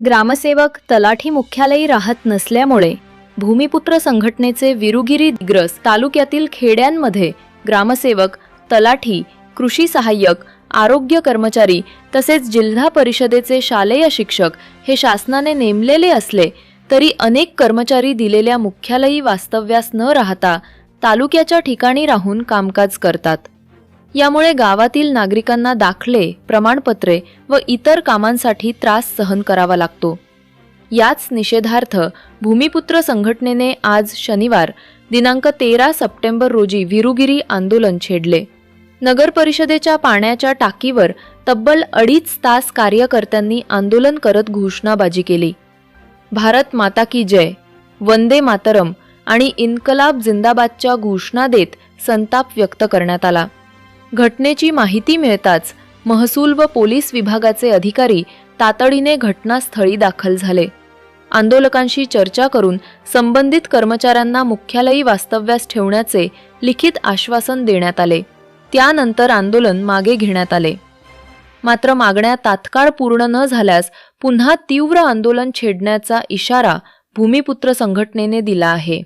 ग्रामसेवक तलाठी मुख्यालयी राहत नसल्यामुळे भूमिपुत्र संघटनेचे विरुगिरी दिग्रस तालुक्यातील खेड्यांमध्ये ग्रामसेवक तलाठी कृषी सहाय्यक आरोग्य कर्मचारी तसेच जिल्हा परिषदेचे शालेय शिक्षक हे शासनाने नेमलेले असले तरी अनेक कर्मचारी दिलेल्या मुख्यालयी वास्तव्यास न राहता तालुक्याच्या ठिकाणी राहून कामकाज करतात. यामुळे गावातील नागरिकांना दाखले प्रमाणपत्रे व इतर कामांसाठी त्रास सहन करावा लागतो. याच निषेधार्थ भूमिपुत्र संघटनेने आज शनिवार दिनांक तेरा सप्टेंबर रोजी विरुगिरी आंदोलन छेडले. नगर परिषदेच्या पाण्याच्या टाकीवर तब्बल अडीच तास कार्यकर्त्यांनी आंदोलन करत घोषणाबाजी केली. भारत माता की जय वंदे मातरम आणि इन्कलाब जिंदाबादच्या घोषणा देत संताप व्यक्त करण्यात आला. घटनेची माहिती मिळताच महसूल व पोलीस विभागाचे अधिकारी तातडीने घटनास्थळी दाखल झाले. आंदोलकांशी चर्चा करून संबंधित कर्मचाऱ्यांना मुख्यालयी वास्तव्यास ठेवण्याचे लिखित आश्वासन देण्यात आले. त्यानंतर आंदोलन मागे घेण्यात आले. मात्र मागण्या तात्काळ पूर्ण न झाल्यास पुन्हा तीव्र आंदोलन छेडण्याचा इशारा भूमिपुत्र संघटनेने दिला आहे.